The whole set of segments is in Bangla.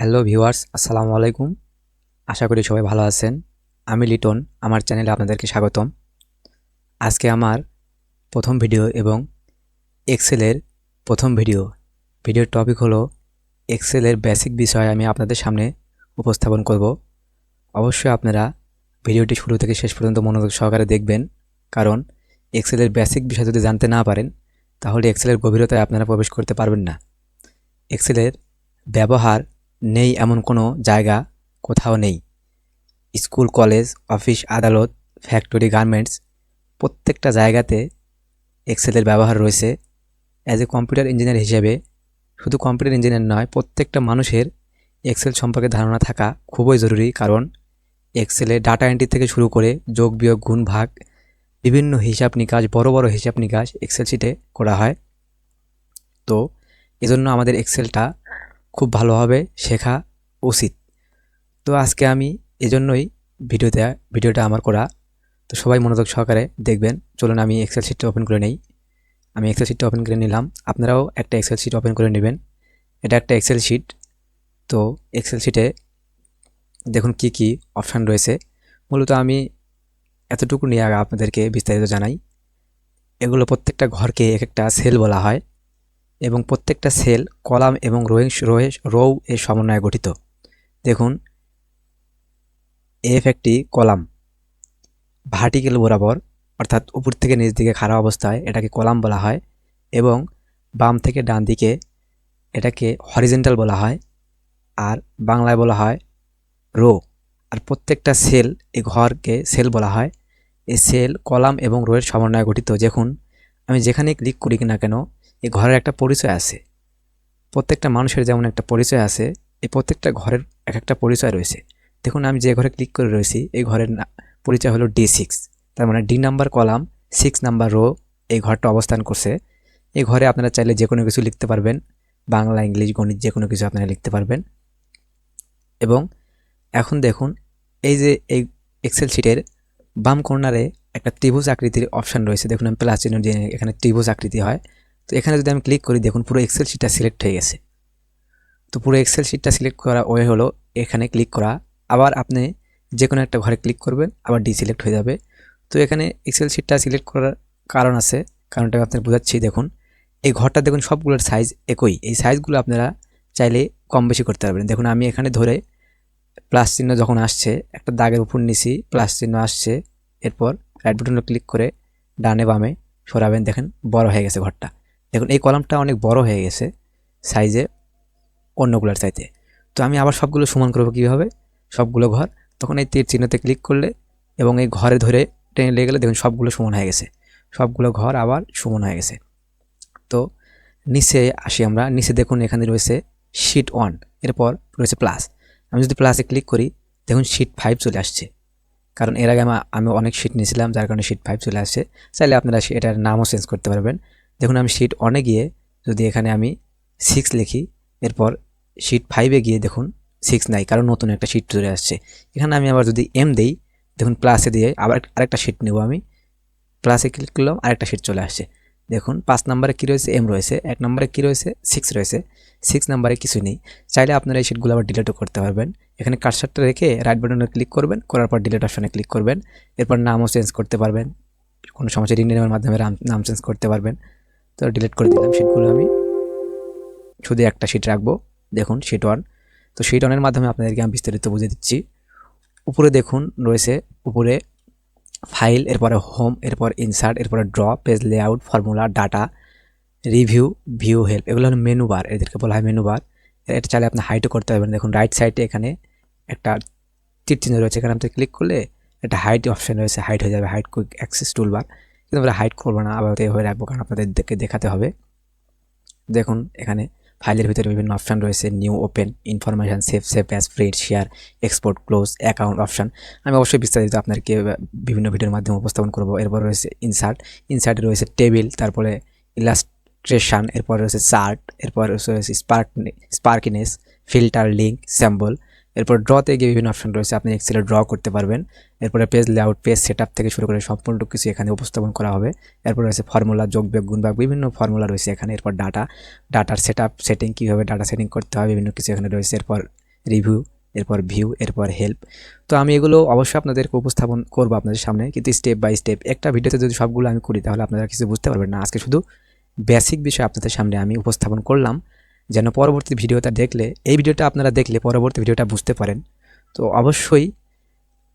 হ্যালো ভিউয়ার্স, আসসালামু আলাইকুম। আশা করি সবাই ভালো আছেন। আমি লিটন, আমার চ্যানেলে আপনাদেরকে স্বাগতম। আজকে আমার প্রথম ভিডিও এবং এক্সেলের প্রথম ভিডিও। ভিডিওর টপিক হলো এক্সেলের বেসিক বিষয় আমি আপনাদের সামনে উপস্থাপন করব। অবশ্যই আপনারা ভিডিওটি শুরু থেকে শেষ পর্যন্ত মনোযোগ সহকারে দেখবেন, কারণ এক্সেলের বেসিক বিষয় যদি জানতে না পারেন, তাহলে এক্সেলের গভীরতায় আপনারা প্রবেশ করতে পারবেন না। এক্সেলের ব্যবহার নেই এমন কোনো জায়গা, কোথাও নেই। স্কুল, কলেজ, অফিস, আদালত, ফ্যাক্টরি, গার্মেন্টস, প্রত্যেকটা জায়গাতে এক্সেলের ব্যবহার রয়েছে। অ্যাজ এ কম্পিউটার ইঞ্জিনিয়ার হিসেবে, শুধু কম্পিউটার ইঞ্জিনিয়ার নয়, প্রত্যেকটা মানুষের এক্সেল সম্পর্কে ধারণা থাকা খুবই জরুরি, কারণ এক্সেলে ডাটা এন্ট্রি থেকে শুরু করে যোগ, বিয়োগ, গুণ, ভাগ, বিভিন্ন হিসাব নিকাশ, বড় বড় হিসাব নিকাশ এক্সেল শিটে করা হয়। তো, এজন্য আমাদের এক্সেলটা খুব ভালোভাবে শেখা উচিত। তো আজকে আমি এজন্যই ভিডিওতে, ভিডিওটা আমার করা। তো সবাই মনোযোগ সহকারে দেখবেন। চলুন আমি এক্সেল শিটটা ওপেন করে নেই। আমি এক্সেল শিটটা ওপেন করে নিলাম। আপনারাও একটা এক্সেল শিট ওপেন করে নেবেন। এটা একটা এক্সেল শিট তো এক্সেল শিটে দেখুন কি কি অপশান রয়েছে। মূলত আমি এতটুকু নিয়ে আগে আপনাদেরকে বিস্তারিত জানাই। এগুলো প্রত্যেকটা ঘরকে এক একটা সেল বলা হয়। এবং প্রত্যেকটা সেল, কলাম এবং রোয়ে রোয়ে, রো এর সমন্বয়ে গঠিত। দেখুন, এফ একটি কলাম। ভার্টিক্যাল বরাবর, অর্থাৎ উপর থেকে নিচ দিকে খারাপ অবস্থায় এটাকে কলাম বলা হয় এবং বাম থেকে ডান দিকে এটাকে হরিজেন্টাল বলা হয় আর বাংলায় বলা হয় রো। আর প্রত্যেকটা সেল এই ঘরকে সেল বলা হয়। এই সেল, কলাম এবং রোয়ের সমন্বয়ে গঠিত। দেখুন, আমি যেখানে ক্লিক করি না কেন এই ঘরের একটা পরিচয় আছে। প্রত্যেকটা মানুষের যেমন একটা পরিচয় আছে এই প্রত্যেকটা ঘরের এক একটা পরিচয় রয়েছে। দেখুন, আমি যে ঘরে ক্লিক করে রয়েছি, এই ঘরের পরিচয় হলো ডি সিক্স তার মানে D number column six number row এই ঘরটা অবস্থান করছে। এই ঘরে আপনারা চাইলে যে কোনো কিছু লিখতে পারবেন, বাংলা, ইংলিশ, গণিত যে কোনো কিছু আপনারা লিখতে পারবেন। এবং এখন দেখুন, এই যে এই এক্সেল শিটের বাম কর্নারে একটা ত্রিভুজ আকৃতির অপশান রয়েছে। দেখুন, আমি প্লাস চিহ্ন দিয়ে এখানে ত্রিভুজ আকৃতি হয়। তো এখানে যদি আমি ক্লিক করি, দেখুন পুরো এক্সেল শিটটা সিলেক্ট হয়ে গেছে। তো পুরো এক্সেল শিটটা সিলেক্ট করা ওয়ে হলো, এখানে ক্লিক করা। আবার আপনি যে কোনো একটা ঘরে ক্লিক করবেন, আবার ডি সিলেক্ট হয়ে যাবে। তো এখানে এক্সেল শিটটা সিলেক্ট করার কারণ আছে। কারণটা আমি আপনার বোঝাচ্ছি, দেখুন। এই ঘরটা দেখুন সবগুলোর সাইজ একই। এই সাইজগুলো আপনারা চাইলে কম বেশি করতে পারবেন। দেখুন, আমি এখানে ধরে প্লাস চিহ্ন যখন আসছে, একটা দাগের উপর নিছি প্লাস চিহ্ন আসছে। এরপর রাইট বাটনে ক্লিক করে ডানে বামে সরাবেন, দেখেন বড় হয়ে গেছে ঘরটা। দেখুন, এই কলামটা অনেক বড় হয়ে গেছে সাইজে অন্যগুলোর চাইতে। তো আমি আবার সবগুলো সমান করব কীভাবে? সবগুলো ঘর। তখন এই তীর চিহ্নতে ক্লিক করলে এবং এই ঘরে ধরে টেনে লেগে গেলে দেখুন সবগুলো সমান হয়ে গেছে। সবগুলো ঘর আবার সমান হয়ে গেছে। তো নিচে আসি আমরা। নিচে দেখুন এখানে রয়েছে শিট ওয়ান এরপর রয়েছে প্লাস আমি যদি প্লাসে ক্লিক করি, দেখুন শিট ফাইভ চলে আসছে। কারণ এর আগে আমি অনেক শিট নিয়েছিলাম, যার কারণে শিট ফাইভ চলে আসছে। চাইলে আপনারা এটার নামও চেঞ্জ করতে পারবেন। দেখুন, আমি শিট অনে গিয়ে যদি এখানে আমি সিক্স লিখি, এরপর শিট ফাইভে গিয়ে দেখুন সিক্স নাই, কারণ নতুন একটা শিট চলে আসছে। এখানে আমি আবার যদি এম দেই, দেখুন প্লাসে দিয়ে আবার আরেকটা শিট নেব আমি। প্লাসে ক্লিক করলাম, আরেকটা শিট চলে আসছে। দেখুন, পাঁচ নম্বরে কী রয়েছে? এম রয়েছে। এক নম্বরে কী রয়েছে? সিক্স রয়েছে। সিক্স নাম্বারে কিছু নেই। চাইলে আপনারা এই শিটগুলো আবার ডিলেটও করতে পারবেন। এখানে কারসারটা রেখে রাইট বাটনে ক্লিক করবেন, করার পর ডিলেট অপশানে ক্লিক করবেন। এরপর নামও চেঞ্জ করতে পারবেন। কোনো সমস্যা রিনেমের মাধ্যমে নাম চেঞ্জ করতে পারবেন। তো ডিলিট করে দিলাম শিটগুলো আমি। শুধু একটা শিট রাখব। দেখুন শিট ওয়ান তো শিট ওয়ানের মাধ্যমে আপনাদেরকে আমি বিস্তারিত বুঝে দিচ্ছি। উপরে দেখুন, রয়েছে উপরে ফাইল এরপরে হোম এরপর ইনসার্ট এরপরে draw page layout formula data review view help এগুলো হলো মেনু বার এদেরকে বলা হয় মেনু বার এটা চাইলে আপনি হাইটও করতে পারবেন। দেখুন রাইট সাইডে এখানে একটা তীর চিহ্ন রয়েছে। এখানে আপনি ক্লিক করলে একটা হাইট অপশান রয়েছে। হাইট হয়ে যাবে হাইট কুইক অ্যাক্সেস টুলবার আমরা হাইট করব না আবার হয়ে রাখব, কারণ আপনাদেরকে দেখাতে হবে। দেখুন, এখানে ফাইলের ভিতরে বিভিন্ন অপশান রয়েছে new open information save save as print share export close account option আমি অবশ্যই বিস্তারিত আপনাকে বিভিন্ন ভিডিওর মাধ্যমে উপস্থাপন করব। এরপর রয়েছে ইনসার্ট ইনসার্টে রয়েছে টেবিল তারপরে ইলাস্ট্রেশন এরপর রয়েছে চার্ট এরপর রয়েছে spark sparklines filter link symbol এরপর ড্রতে গিয়ে বিভিন্ন অপশন রয়েছে। আপনি এক্সেলে ড্র করতে পারবেন। এরপরে পেজ লেআউট পেজ সেট থেকে শুরু করে সম্পূর্ণ কিছু এখানে উপস্থাপন করা হবে। এরপর রয়েছে ফর্মুলা যোগ, বিয়োগ, গুণ, ভাগ, বিভিন্ন ফর্মুলা রয়েছে এখানে। এরপর ডাটা ডাটার সেট সেটিং কীভাবে ডাটা সেটিং করতে হবে বিভিন্ন কিছু এখানে রয়েছে। এরপর রিভিউ এরপর ভিউ এরপর হেল্প তো আমি এগুলো অবশ্যই আপনাদেরকে উপস্থাপন করব আপনাদের সামনে। কিন্তু স্টেপ বাই স্টেপ একটা ভিডিওতে যদি সবগুলো আমি করি, তাহলে আপনারা কিছু বুঝতে পারবেন না। আজকে শুধু বেসিক বিষয় আপনাদের সামনে আমি উপস্থাপন করলাম। যেন পরবর্তী ভিডিওটা দেখলে, এই ভিডিওটা আপনারা দেখলে পরবর্তী ভিডিওটা বুঝতে পারেন। তো অবশ্যই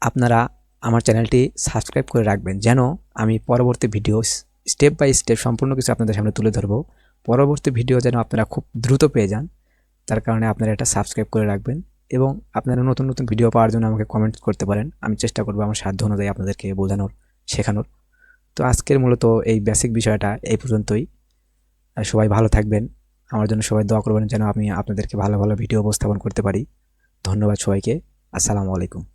আপনারা আমার চ্যানেলটি সাবস্ক্রাইব করে রাখবেন যেন আমি পরবর্তী ভিডিও স্টেপ বাই স্টেপ সম্পূর্ণ কিছু আপনাদের সামনে তুলে ধরবো। পরবর্তী ভিডিও যেন আপনারা খুব দ্রুত পেয়ে যান, তার কারণে আপনারা এটা সাবস্ক্রাইব করে রাখবেন এবং আপনারা নতুন নতুন ভিডিও পাওয়ার জন্য আমাকে কমেন্ট করতে পারেন। আমি চেষ্টা করব আমার সাধ্য অনুযায়ী আপনাদেরকে বোঝানোর, শেখানোর। তো আজকের মূলত এই বেসিক বিষয়টা এই পর্যন্তই। সবাই ভালো থাকবেন। আমার জন্য সবাই দোয়া করবেন যেন আমি আপনাদেরকে ভালো ভালো ভিডিও উপস্থাপন করতে পারি। ধন্যবাদ সবাইকে। আসসালামু আলাইকুম।